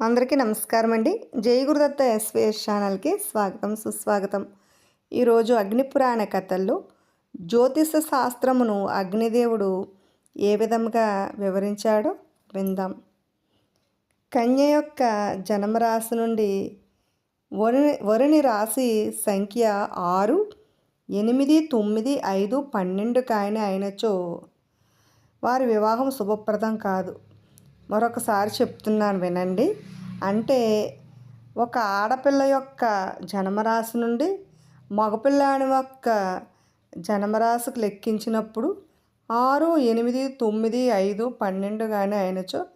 అందరికీ నమస్కారం అండి జై గురుదత్త ఎస్విఎస్ ఛానల్కి స్వాగతం సుస్వాగతం. ఈరోజు అగ్నిపురాణ కథల్లో జ్యోతిష శాస్త్రమును అగ్నిదేవుడు ఏ విధంగా వివరించాడో విందాం. కన్య యొక్క జన్మరాశి నుండి వరుణి వరుని రాశి సంఖ్య ఆరు ఎనిమిది తొమ్మిది ఐదు పన్నెండు కాయని అయినచో వారి వివాహం శుభప్రదం కాదు. మరొకసారి చెప్తున్నాను వినండి. అంటే ఒక ఆడపిల్ల యొక్క జన్మరాశి నుండి మగపిల్లాడి యొక్క జన్మరాశికి లెక్కించినప్పుడు ఆరు ఎనిమిది తొమ్మిది ఐదు పన్నెండు కానీ అయినచో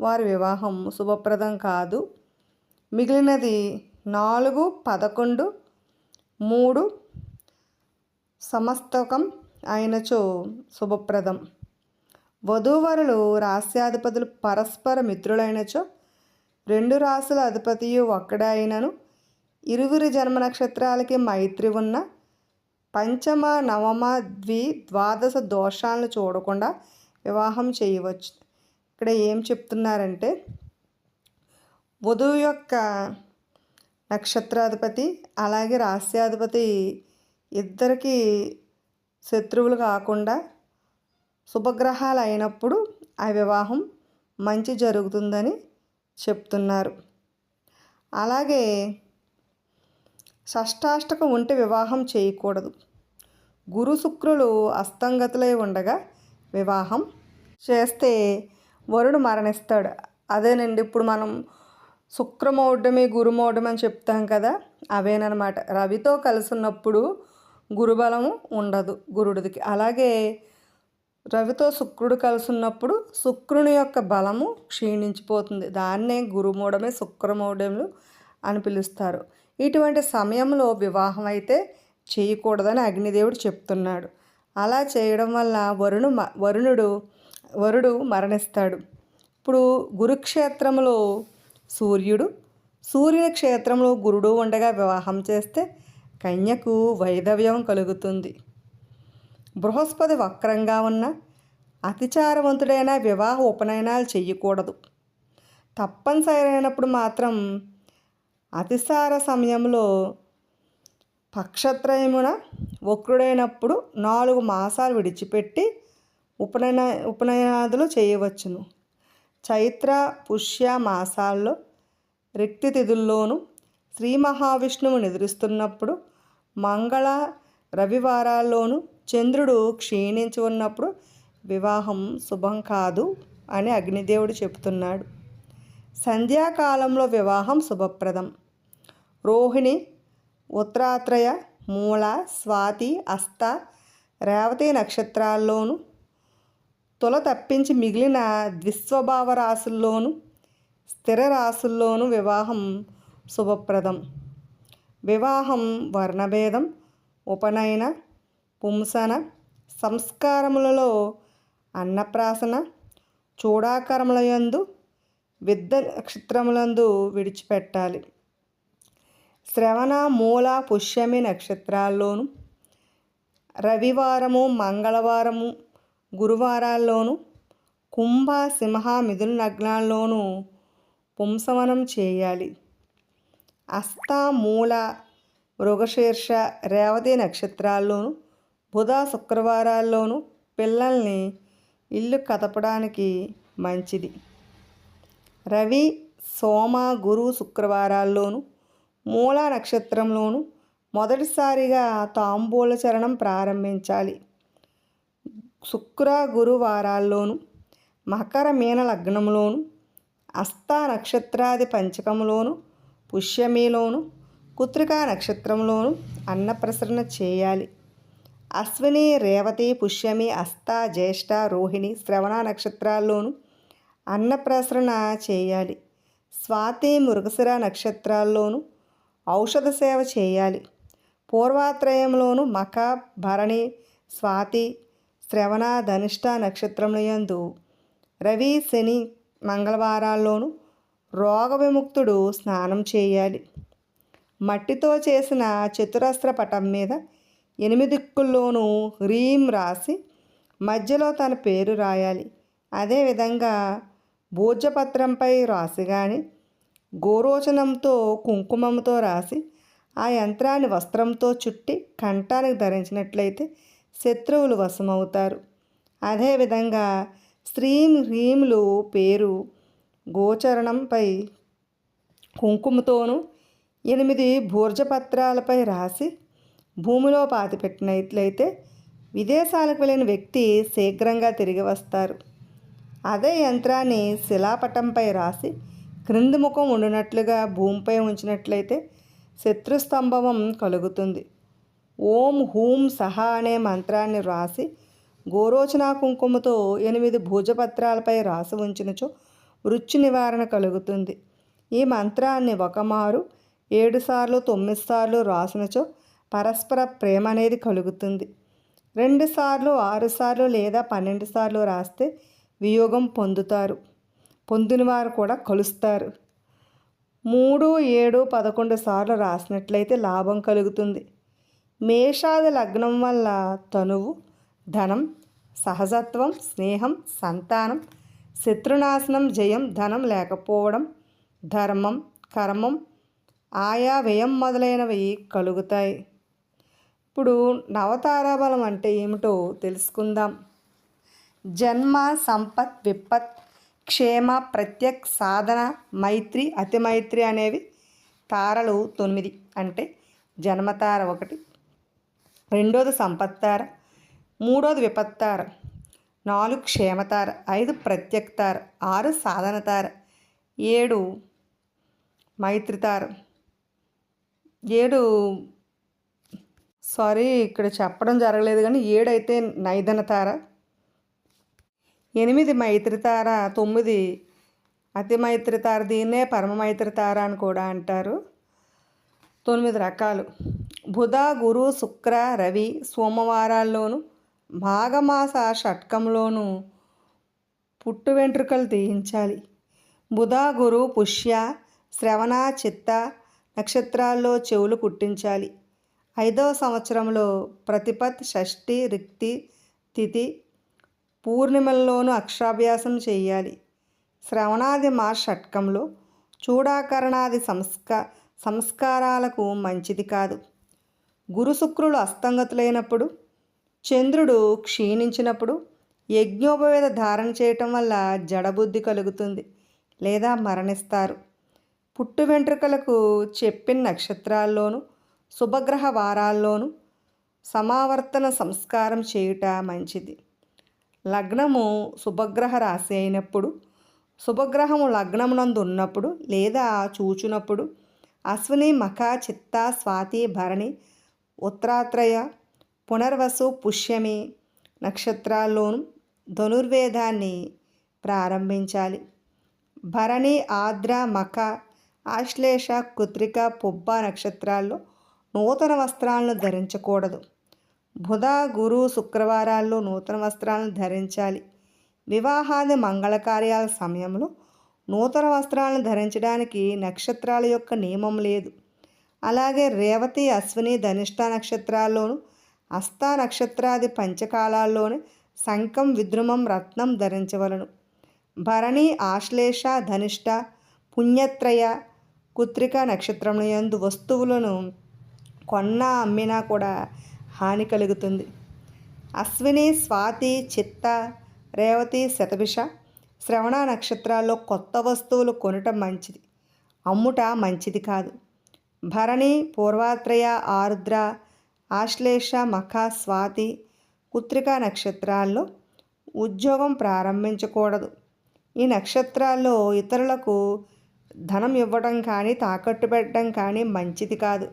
వారి వివాహం శుభప్రదం కాదు. మిగిలినది నాలుగు పదకొండు మూడు సమస్తకం అయినచో శుభప్రదం. వధూవరులు రాస్యాధిపతులు పరస్పర మిత్రులైనచో రెండు రాసుల అధిపతియు ఒక్కడే అయినను ఇరువురి జన్మ నక్షత్రాలకి మైత్రి ఉన్న పంచమ నవమ ద్వి ద్వాదశ దోషాలను చూడకుండా వివాహం చేయవచ్చు. ఇక్కడ ఏం చెప్తున్నారంటే వధువు యొక్క నక్షత్రాధిపతి అలాగే రాస్యాధిపతి ఇద్దరికి శత్రువులు కాకుండా శుభగ్రహాలు అయినప్పుడు ఆ వివాహం మంచి జరుగుతుందని చెప్తున్నారు. అలాగే షష్టాష్టకం ఉంటే వివాహం చేయకూడదు. గురు శుక్రులు అస్తంగతులై ఉండగా వివాహం చేస్తే వరుడు మరణిస్తాడు. అదేనండి ఇప్పుడు మనం శుక్రమౌఢమి గురుమౌఢమి అని చెప్తాం కదా అవేనమాట రవితో కలిసి ఉన్నప్పుడు గురుబలము ఉండదు గురుడికి. అలాగే రవితో శుక్రుడు కలుసున్నప్పుడు శుక్రుని యొక్క బలము క్షీణించిపోతుంది. దాన్నే గురుమూఢమే శుక్రమూఢములు అని పిలుస్తారు. ఇటువంటి సమయంలో వివాహం అయితే చేయకూడదని అగ్నిదేవుడు చెప్తున్నాడు. అలా చేయడం వల్ల వరుణు వరుణుడు వరుడు మరణిస్తాడు. ఇప్పుడు గురుక్షేత్రంలో సూర్యుడు సూర్యుని క్షేత్రంలో గురుడు ఉండగా వివాహం చేస్తే కన్యకు వైధవ్యం కలుగుతుంది. బృహస్పతి వక్రంగా ఉన్న అతిచారవంతుడైన వివాహ ఉపనయనాలు చేయకూడదు తప్పనిసరి అయినప్పుడు మాత్రం అతిసార సమయంలో పక్షత్రయమున వక్రుడైనప్పుడు నాలుగు మాసాలు విడిచిపెట్టి ఉపనయన ఉపనయనాదులు చేయవచ్చును. చైత్ర పుష్య మాసాల్లో రిక్తి తిథుల్లోనూ శ్రీ మహావిష్ణువు నిద్రిస్తున్నప్పుడు మంగళ రవివారాల్లోనూ చంద్రుడు క్షీణించి ఉన్నప్పుడు వివాహం శుభం కాదు అని అగ్నిదేవుడు చెబుతున్నాడు. సంధ్యాకాలంలో వివాహం శుభప్రదం. రోహిణి ఉత్తరాత్రయ మూల స్వాతి అస్త రేవతి నక్షత్రాల్లోనూ తుల తప్పించి మిగిలిన ద్విస్వభావ రాశుల్లోనూ స్థిర రాసుల్లోనూ వివాహం శుభప్రదం. వివాహం వర్ణభేదం ఉపనయన పుంసన సంస్కారములలో అన్నప్రాసన చూడాకర్మలయందు విద్ద నక్షత్రములందు విడిచిపెట్టాలి. శ్రవణ మూల పుష్యమి నక్షత్రాల్లోనూ రవివారము మంగళవారము గురువారాల్లోనూ కుంభ సింహ మిథున లగ్నాల్లోనూ పుంసవనం చేయాలి. అస్త మూల మృగశీర్ష రేవతి నక్షత్రాల్లోనూ బుధ శుక్రవారాల్లోనూ పిల్లల్ని ఇల్లు కదపడానికి మంచిది. రవి సోమ గురు శుక్రవారాల్లోనూ మూల నక్షత్రంలోనూ మొదటిసారిగా తాంబూల చరణం ప్రారంభించాలి. శుక్ర గురువారాల్లోనూ మకర మీన లగ్నంలోను అస్త నక్షత్రాది పంచకంలోను పుష్యమిలోను కుత్రికా నక్షత్రంలోను అన్నప్రసరణ చేయాలి. అశ్విని రేవతి పుష్యమి అస్త జ్యేష్ఠ రోహిణి శ్రవణ నక్షత్రాల్లోనూ అన్నప్రసరణ చేయాలి. స్వాతి మృగశిర నక్షత్రాల్లోనూ ఔషధ సేవ చేయాలి. పూర్వాత్రయంలోను మఖ భరణి స్వాతి శ్రవణ ధనిష్ట నక్షత్రములందు రవి శని మంగళవారాల్లోనూ రోగ విముక్తుడు స్నానం చేయాలి. మట్టితో చేసిన చతురస్ర పటం మీద ఎనిమిదిక్కుల్లోనూ హ్రీం రాసి మధ్యలో తన పేరు రాయాలి. అదేవిధంగా భోజపత్రంపై రాసి కానీ గోరోచనంతో కుంకుమంతో రాసి ఆ యంత్రాన్ని వస్త్రంతో చుట్టి కంఠానికి ధరించినట్లయితే శత్రువులు వశమవుతారు. అదేవిధంగా స్త్రీం హ్రీములు పేరు గోచరణంపై కుంకుమతోనూ ఎనిమిది భూర్జపత్రాలపై రాసి భూమిలో పాతిపెట్టినట్లయితే విదేశాలకు వెళ్ళిన వ్యక్తి శీఘ్రంగా తిరిగి వస్తారు. అదే యంత్రాన్ని శిలాపటంపై రాసి క్రింది ముఖం ఉండినట్లుగా భూమిపై ఉంచినట్లయితే శత్రుస్తంభవం కలుగుతుంది. ఓం హూం సహా అనే మంత్రాన్ని రాసి గోరోచన కుంకుమతో ఎనిమిది భుజపత్రాలపై రాసి ఉంచినచో వృచ్చు నివారణ కలుగుతుంది. ఈ మంత్రాన్ని ఒకమారు ఏడు సార్లు తొమ్మిది సార్లు రాసినచో పరస్పర ప్రేమ అనేది కలుగుతుంది. రెండు సార్లు ఆరు సార్లు లేదా పన్నెండు సార్లు రాస్తే వియోగం పొందుతారు. పొందిన వారు కూడా కలుస్తారు. మూడు ఏడు పదకొండు సార్లు రాసినట్లయితే లాభం కలుగుతుంది. మేషాది లగ్నం వల్ల తనువు ధనం సహజత్వం స్నేహం సంతానం శత్రునాశనం జయం ధనం లేకపోవడం ధర్మం కర్మం ఆయా వ్యయం మొదలైనవి కలుగుతాయి. ఇప్పుడు నవతారాబలం అంటే ఏమిటో తెలుసుకుందాం. జన్మ సంపత్ విపత్ క్షేమ ప్రత్యక్ సాధన మైత్రి అతిమైత్రి అనేవి తారలు తొమ్మిది అంటే జన్మతార ఒకటి. రెండోది సంపత్తార మూడోది విపత్తార నాలుగు క్షేమతార ఐదు ప్రత్యక్తార ఆరు సాధనతార ఏడు మైత్రితార ఏడు సారీ ఇక్కడ చెప్పడం జరగలేదు కానీ ఏడైతే నైదన తార ఎనిమిది మైత్రి తార తొమ్మిది అతి మైత్రి తార దీన్నే పరమ మైత్రితార అని కూడా అంటారు. తొమ్మిది రకాలు. బుధ గురు శుక్ర రవి సోమవారాల్లోనూ మాఘమాస షట్కంలోనూ పుట్టు వెంట్రుకలు తీయించాలి. బుధ గురు పుష్య శ్రవణ చిత్త నక్షత్రాల్లో చెవులు కుట్టించాలి ఐదవ సంవత్సరంలో ప్రతిపత్ షష్ఠి రిక్తి తిథి పూర్ణిమల్లోనూ అక్షరాభ్యాసం చేయాలి. శ్రవణాది మా షట్కంలో చూడాకరణాది సంస్కా సంస్కారాలకు మంచిది కాదు. గురు శుక్రులు అస్తంగతులైనప్పుడు చంద్రుడు క్షీణించినప్పుడు యజ్ఞోపవేద ధారణ చేయటం వల్ల జడబుద్ధి కలుగుతుంది లేదా మరణిస్తారు. పుట్టు వెంట్రుకలకు చెప్పిన నక్షత్రాల్లోనూ శుభగ్రహ వారాల్లోనూ సమావర్తన సంస్కారం చేయుట మంచిది. లగ్నము శుభగ్రహ రాశి అయినప్పుడు శుభగ్రహము లగ్నమునందు ఉన్నప్పుడు లేదా చూచునప్పుడు అశ్విని మఖ చిత్త స్వాతి భరణి ఉత్తరాత్రయ పునర్వసు పుష్యమి నక్షత్రాల్లోనూ ధనుర్వేదాన్ని ప్రారంభించాలి. భరణి ఆద్ర మఖ ఆశ్లేష కుత్రిక పుబ్బ నక్షత్రాల్లో నూతన వస్త్రాలను ధరించకూడదు. బుధ గురు శుక్రవారాల్లో నూతన వస్త్రాలను ధరించాలి. వివాహాది మంగళ కార్యాల సమయంలో నూతన వస్త్రాలను ధరించడానికి నక్షత్రాల యొక్క నియమం లేదు. అలాగే రేవతి అశ్విని ధనిష్ట నక్షత్రాల్లోనూ అస్తా నక్షత్రాది పంచకాలాల్లోనే శంఖం విద్రుమం రత్నం ధరించవలను. భరణి ఆశ్లేష ధనిష్ట పుణ్యత్రయ కుత్రిక నక్షత్రం యందు వస్తువులను కొన్నా అమ్మినా కూడా హాని కలుగుతుంది. అశ్విని స్వాతి చిత్త రేవతి శతభిష శ్రవణ నక్షత్రాల్లో కొత్త వస్తువులు కొనటం మంచిది. అమ్ముట మంచిది కాదు. భరణి పూర్వాత్రయ ఆరుద్ర ఆశ్లేష మఖ స్వాతి కుత్రికా నక్షత్రాల్లో ఉద్యోగం ప్రారంభించకూడదు. ఈ నక్షత్రాల్లో ఇతరులకు ధనం ఇవ్వడం కానీ తాకట్టు పెట్టడం కానీ మంచిది కాదు.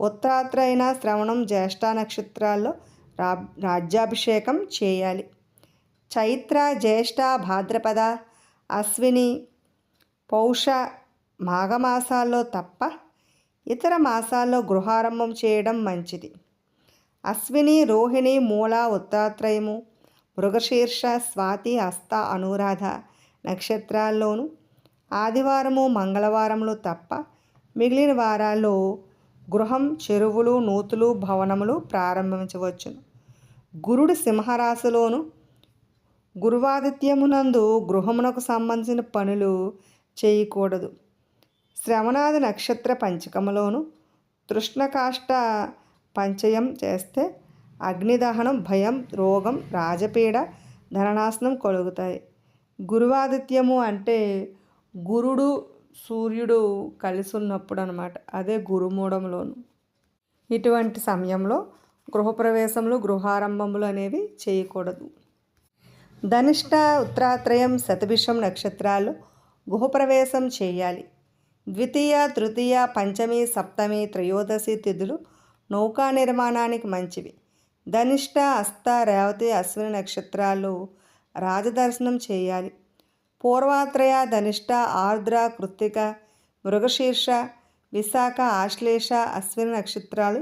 ఉత్తరాత్రైన శ్రవణం జ్యేష్ఠ నక్షత్రాల్లో రా రాజ్యాభిషేకం చేయాలి. చైత్ర జ్యేష్ఠ భాద్రపద అశ్విని పౌష మాఘమాసాల్లో తప్ప ఇతర మాసాల్లో గృహారంభం చేయడం మంచిది. అశ్విని రోహిణి మూల ఉత్తాత్రయము మృగశీర్ష స్వాతి హస్త అనురాధ నక్షత్రాల్లోనూ ఆదివారము మంగళవారంలో తప్ప మిగిలిన వారాల్లో గృహం చెరువులు నూతులు భవనములు ప్రారంభించవచ్చును. గురుడు సింహరాశిలోను గురువాదిత్యమునందు గృహమునకు సంబంధించిన పనులు చేయకూడదు. శ్రవణాది నక్షత్ర పంచకములోను తృష్ణకాష్ట పంచయం చేస్తే అగ్నిదహనం భయం రోగం రాజపీడ ధననాశనం కలుగుతాయి. గురువాదిత్యము అంటే గురుడు సూర్యుడు కలిసి ఉన్నప్పుడు అనమాట అదే గురుమూడంలోను ఇటువంటి సమయంలో గృహప్రవేశంలో గృహారంభములు అనేవి చేయకూడదు. ధనిష్ట ఉత్తరాత్రయం శతభిషం నక్షత్రాలు గృహప్రవేశం చేయాలి. ద్వితీయ తృతీయ పంచమి సప్తమి త్రయోదశి తిథులు నౌకా నిర్మాణానికి మంచివి. ధనిష్ట అస్త రేవతి అశ్విని నక్షత్రాలు రాజదర్శనం చేయాలి. పూర్వాత్రయ ధనిష్ట ఆర్ద్ర కృత్తిక మృగశీర్ష విశాఖ ఆశ్లేష అశ్విని నక్షత్రాలు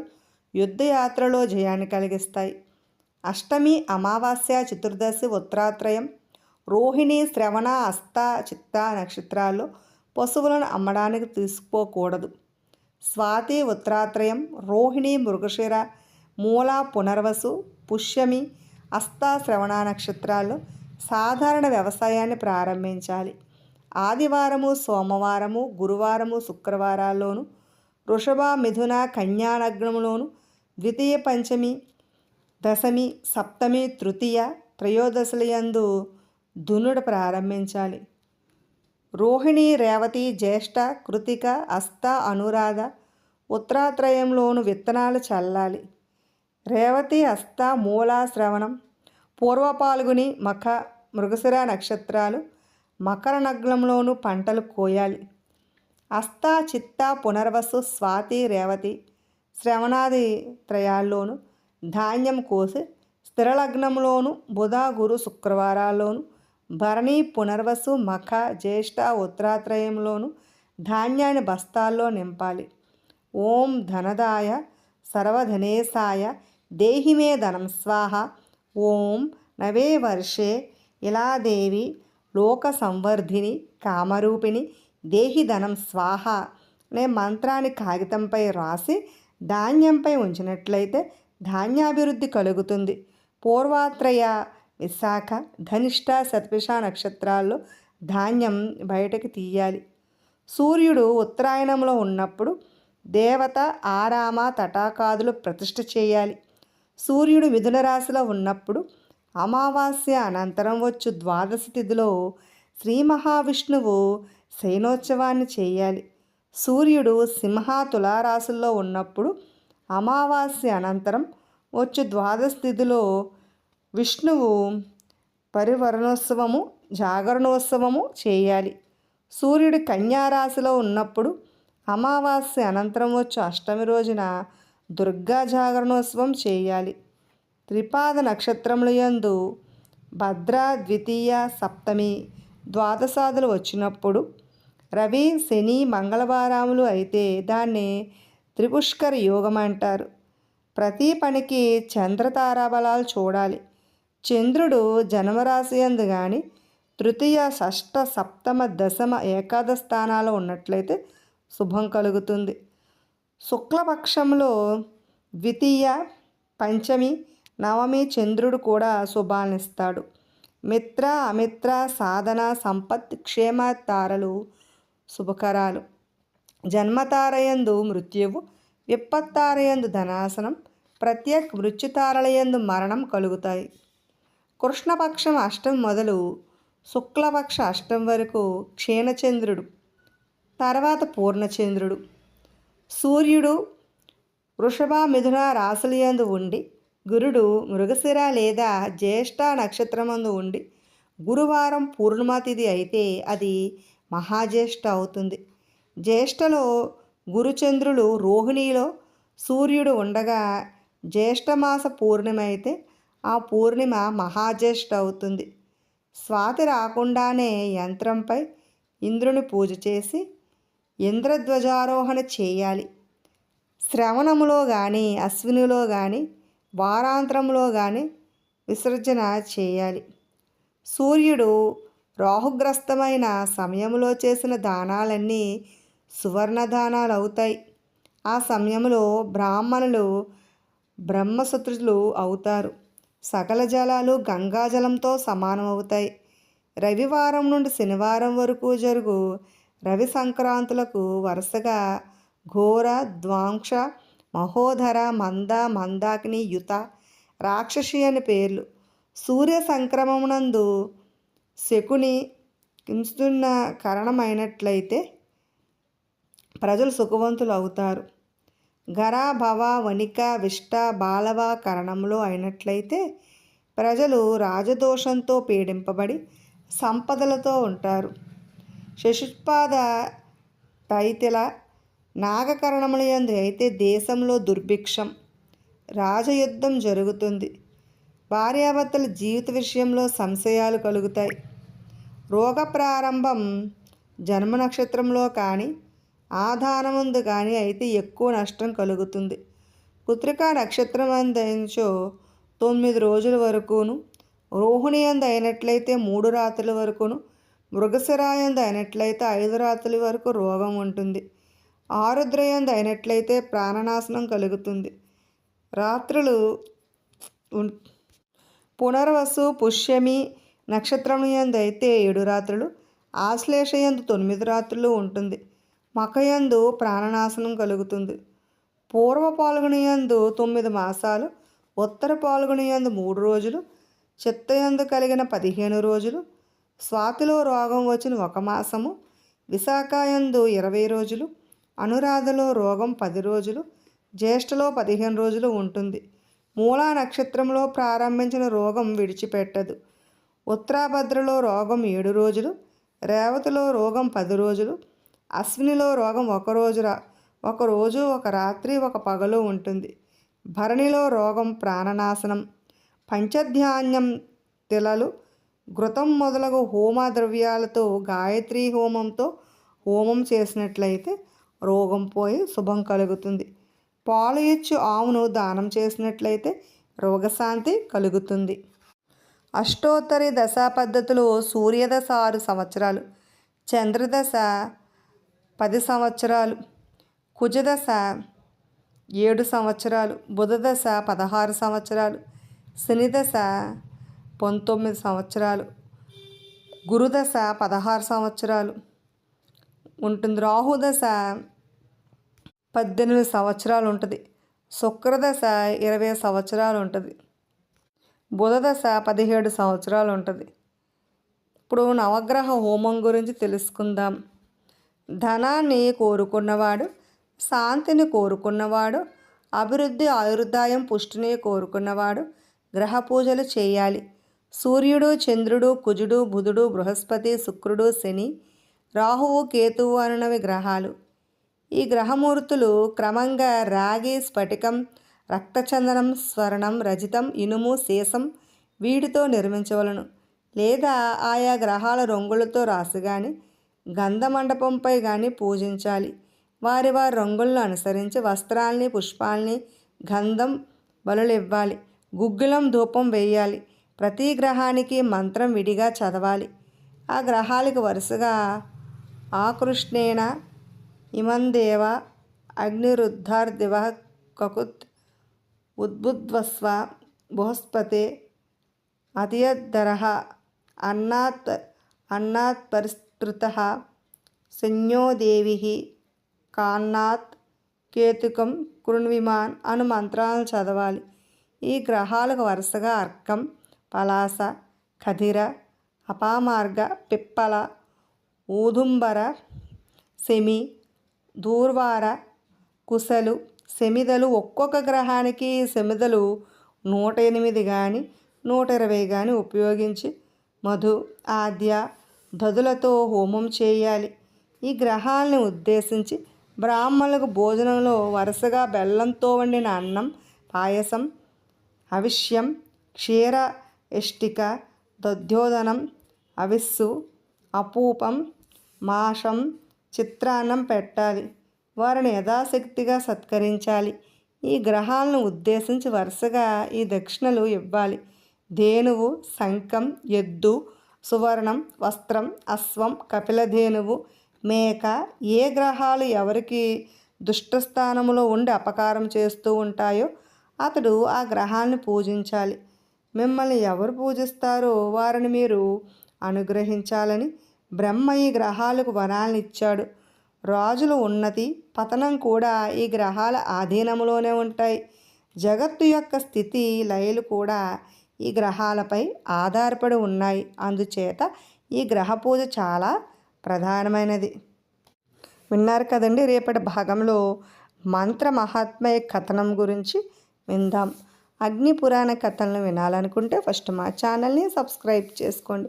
యుద్ధయాత్రలో జయాన్ని కలిగిస్తాయి అష్టమి అమావాస్య చతుర్దశి ఉత్తరాత్రయం రోహిణి శ్రవణ అస్త చిత్త నక్షత్రాల్లో పశువులను అమ్మడానికి తీసుకోకూడదు స్వాతి ఉత్తరాత్రయం రోహిణి మృగశిర మూల పునర్వసు పుష్యమి అస్త శ్రవణ నక్షత్రాల్లో సాధారణ వ్యవసాయాన్ని ప్రారంభించాలి. ఆదివారము సోమవారము గురువారము శుక్రవారాల్లోనూ వృషభ మిథున కన్యానగ్నంలోను ద్వితీయ పంచమి దశమి సప్తమి తృతీయ త్రయోదశలయందు దున్నుడు ప్రారంభించాలి. రోహిణి రేవతి జ్యేష్ఠ కృతిక అస్త అనురాధ ఉత్తరాత్రయంలోను విత్తనాలు చల్లాలి. రేవతి అస్త మూల శ్రవణం పూర్వ పాల్గొని మఖ మృగశిర నక్షత్రాలు మకర నగ్నంలోను పంటలు కోయాలి. అస్త చిత్త పునర్వసు స్వాతి రేవతి శ్రవణాది త్రయాల్లోనూ ధాన్యం కోసి స్థిరలగ్నంలోను బుధ గురు శుక్రవారాల్లోను భరణి పునర్వసు మఖ జ్యేష్ఠ ఉత్తరాత్రయంలోను ధాన్యాన్ని బస్తాల్లో నింపాలి. ఓం ధనదాయ సర్వధనేశాయ దేహిమే ధనం స్వాహ. ఓం నవే వర్షే ఇలాదేవి లోక సంవర్ధిని కామరూపిణి దేహి ధనం స్వాహ అనే మంత్రాన్ని కాగితంపై రాసి ధాన్యంపై ఉంచినట్లయితే ధాన్యాభివృద్ధి కలుగుతుంది. పూర్వాత్రయ విశాఖ ధనిష్ట శతపిష నక్షత్రాల్లో ధాన్యం బయటకు తీయాలి. సూర్యుడు ఉత్తరాయణంలో ఉన్నప్పుడు దేవత ఆరామ తటాకాదులు ప్రతిష్ఠ చేయాలి. సూర్యుడు మిథున రాశిలో ఉన్నప్పుడు అమావాస్య అనంతరం వచ్చు ద్వాదశి తిథిలో శ్రీ మహావిష్ణువు శయనోత్సవాన్ని చేయాలి. సూర్యుడు సింహ తులారాశుల్లో ఉన్నప్పుడు అమావాస్య అనంతరం వచ్చు ద్వాదశి తిథిలో విష్ణువు పరివరణోత్సవము జాగరణోత్సవము చేయాలి. సూర్యుడు కన్యారాశిలో ఉన్నప్పుడు అమావాస్య అనంతరం వచ్చు అష్టమి రోజున దుర్గా జాగరణోత్సవం చేయాలి. త్రిపాద నక్షత్రముల యందు భద్ర ద్వితీయ సప్తమి ద్వాదశాదులు వచ్చినప్పుడు రవి శని మంగళవారములు అయితే దాన్ని త్రిపుష్కర యోగం అంటారు. ప్రతి పనికి చంద్రతారాబలాలు చూడాలి. చంద్రుడు జన్మరాశి అందు కానీ తృతీయ షష్ఠ సప్తమ దశమ ఏకాదశ స్థానాలు ఉన్నట్లయితే శుభం కలుగుతుంది. శుక్లపక్షంలో ద్వితీయ పంచమి నవమి చంద్రుడు కూడా శుభాన్నిస్తాడు మిత్ర అమిత్ర సాధన సంపత్ క్షేమ తారలు శుభకరాలు. జన్మతారయందు మృత్యువు విప్పత్తారయందు ధనాసనం ప్రత్యేక మృత్యుతారలయందు మరణం కలుగుతాయి. కృష్ణపక్షం అష్టం మొదలు శుక్లపక్ష అష్టం వరకు క్షీణచంద్రుడు తర్వాత పూర్ణచంద్రుడు. సూర్యుడు వృషభ మిథున రాశులయందు ఉండి గురుడు మృగశిర లేదా జ్యేష్ఠ నక్షత్రమందు ఉండి గురువారం పూర్ణిమ తిథి అయితే అది మహాజ్యేష్ఠ అవుతుంది. జ్యేష్ఠలో గురుచంద్రులు రోహిణిలో సూర్యుడు ఉండగా జ్యేష్ఠమాస పూర్ణిమ అయితే ఆ పూర్ణిమ మహాజ్యేష్ఠ అవుతుంది. స్వాతి రాకుండానే యంత్రంపై ఇంద్రుని పూజ చేసి ఇంద్రధ్వజారోహణ చేయాలి. శ్రవణములో కానీ అశ్వినిలో కానీ వారాంతరంలో కానీ విసర్జన చేయాలి. సూర్యుడు రాహుగ్రస్తమైన సమయంలో చేసిన దానాలన్నీ సువర్ణ దానాలు అవుతాయి. ఆ సమయంలో బ్రాహ్మణులు బ్రహ్మశత్రులు అవుతారు. సకల జలాలు గంగాజలంతో సమానం అవుతాయి. రవివారం నుండి శనివారం వరకు జరుగు రవి సంక్రాంతులకు వరుసగా ఘోర ద్వాంక్ష మహోధర మంద మందాకిని యుత రాక్షసి అని పేర్లు. సూర్య సంక్రమమునందు శకుని హింస్తున్న కరణమైనట్లయితే ప్రజలు సుఖవంతులు అవుతారు. గరా భవ వణిక విష్ట బాలవ కరణంలో అయినట్లయితే ప్రజలు రాజదోషంతో పీడింపబడి సంపదలతో ఉంటారు. శశుత్పాద తైతిల నాగకరణములందు అయితే దేశంలో దుర్భిక్షం రాజయుద్ధం జరుగుతుంది. భార్యాభర్తల జీవిత విషయంలో సంశయాలు కలుగుతాయి. రోగ ప్రారంభం జన్మ నక్షత్రంలో కానీ ఆధారముందు కానీ అయితే ఎక్కువ నష్టం కలుగుతుంది. పుత్రికా నక్షత్రం అందించో తొమ్మిది రోజుల వరకును రోహిణి అందు అయినట్లయితే మూడు రాత్రుల వరకును మృగశిరాయందు అయినట్లయితే ఐదు రాత్రుల వరకు రోగం ఉంటుంది. ఆరుద్రయందు అయినట్లయితే ప్రాణనాశనం కలుగుతుంది. రాత్రులు పునర్వసు పుష్యమి నక్షత్రం యందు అయితే ఏడు రాత్రులు ఆశ్లేషయందు తొమ్మిది రాత్రులు ఉంటుంది. మకయందు ప్రాణనాశనం కలుగుతుంది. పూర్వ పాల్గొనియందు తొమ్మిది మాసాలు ఉత్తర పాల్గొనియందు మూడు రోజులు చిత్తయందు కలిగిన పదిహేను రోజులు స్వాతిలో రోగం వచ్చిన ఒక మాసము విశాఖయందు ఇరవై రోజులు అనురాధలో రోగం పది రోజులు జ్యేష్ఠలో పదిహేను రోజులు ఉంటుంది. మూలా నక్షత్రంలో ప్రారంభించిన రోగం విడిచిపెట్టదు. ఉత్తరాభద్రలో రోగం ఏడు రోజులు రేవతిలో రోగం పది రోజులు అశ్వినిలో రోగం ఒక రోజు రా ఒక రోజు ఒక రాత్రి ఒక పగలు ఉంటుంది. భరణిలో రోగం ప్రాణనాశనం. పంచధాన్యం తిలలు ఘృతం మొదలగు హోమ ద్రవ్యాలతో గాయత్రి హోమంతో హోమం చేసినట్లయితే రోగం పోయి శుభం కలుగుతుంది. పాలు ఇచ్చు ఆవును దానం చేసినట్లయితే రోగశాంతి కలుగుతుంది. అష్టోత్తరి దశా పద్ధతిలో సూర్యదశ ఆరు సంవత్సరాలు చంద్రదశ పది సంవత్సరాలు కుజదశ ఏడు సంవత్సరాలు బుధదశ పదహారు సంవత్సరాలు శనిదశ పంతొమ్మిది సంవత్సరాలు గురుదశ పదహారు సంవత్సరాలు ఉంటుంది రాహుదశ పద్దెనిమిది సంవత్సరాలు ఉంటుంది శుక్రదశ ఇరవై సంవత్సరాలు ఉంటుంది బుధదశ పదిహేడు సంవత్సరాలు ఉంటుంది ఇప్పుడు నవగ్రహ హోమం గురించి తెలుసుకుందాం. ధనాన్ని కోరుకున్నవాడు శాంతిని కోరుకున్నవాడు అభివృద్ధి ఆయుర్దాయం పుష్టిని కోరుకున్నవాడు గ్రహ పూజలు చేయాలి. సూర్యుడు చంద్రుడు కుజుడు బుధుడు బృహస్పతి శుక్రుడు శని రాహువు కేతువు అనునవి గ్రహాలు. ఈ గ్రహమూర్తులు క్రమంగా రాగి స్ఫటికం రక్తచందనం స్వర్ణం రజితం ఇనుము సీసం వీటితో నిర్మించవలను. లేదా ఆయా గ్రహాల రంగులతో రాసి కానీ గంధమండపంపై కానీ పూజించాలి. వారి వారి రంగులను అనుసరించి వస్త్రాల్ని పుష్పాల్ని గంధం బలులివ్వాలి. గుగ్గులం ధూపం వేయాలి. ప్రతి గ్రహానికి మంత్రం విడిగా చదవాలి. ఆ గ్రహాలకు వరుసగా ఆకృష్ణేన ఇమందేవ అగ్నిరుద్ధార్దివ కకుత్ ఉద్బుద్వస్వ బృహస్పతే అతియద్ధర అన్నాత్ అన్నాత్ పరిస్పృత సంయోదేవి కాన్నాత్ కేతుకం కృణ్విమాన్ అను మంత్రాలను చదవాలి. ఈ గ్రహాలకు వరుసగా అర్కం పలాస ఖదిర అపామార్గ పిప్పల ఊదుంబర సెమి దూర్వార కుశలు సెమిదలు ఒక్కొక్క గ్రహానికి సెమిదలు నూట ఎనిమిది కానీ నూట ఇరవై కానీ ఉపయోగించి మధు ఆద్య దదులతో హోమం చేయాలి. ఈ గ్రహాలని ఉద్దేశించి బ్రాహ్మణులకు భోజనంలో వరుసగా బెల్లంతో వండిన అన్నం పాయసం అవిష్యం క్షీర ఇష్టిక దధ్యోదనం అవిస్సు అపూపం మాషం చిత్రాన్నం పెట్టాలి. వారిని యథాశక్తిగా సత్కరించాలి. ఈ గ్రహాలను ఉద్దేశించి వరుసగా ఈ దక్షిణలు ఇవ్వాలి. ధేనువు శంఖం ఎద్దు సువర్ణం వస్త్రం అశ్వం కపిలధేనువు మేక ఏ గ్రహాలు ఎవరికి దుష్టస్థానములో ఉండి అపకారం చేస్తూ ఉంటాయో అతడు ఆ గ్రహాన్ని పూజించాలి. మిమ్మల్ని ఎవరు పూజిస్తారో వారిని మీరు అనుగ్రహించాలని బ్రహ్మ ఈ గ్రహాలకు వరాలనిచ్చాడు. రాజుల ఉన్నతి పతనం కూడా ఈ గ్రహాల ఆధీనంలోనే ఉంటాయి. జగత్తు యొక్క స్థితి లయలు కూడా ఈ గ్రహాలపై ఆధారపడి ఉన్నాయి. అందుచేత ఈ గ్రహ పూజ చాలా ప్రధానమైనది. విన్నారు కదండి రేపటి భాగంలో మంత్ర మహాత్మయ కథనం గురించి విందాం. అగ్ని పురాణ కథలను వినాలనుకుంటే ఫస్ట్ మా ఛానల్ని సబ్స్క్రైబ్ చేసుకోండి.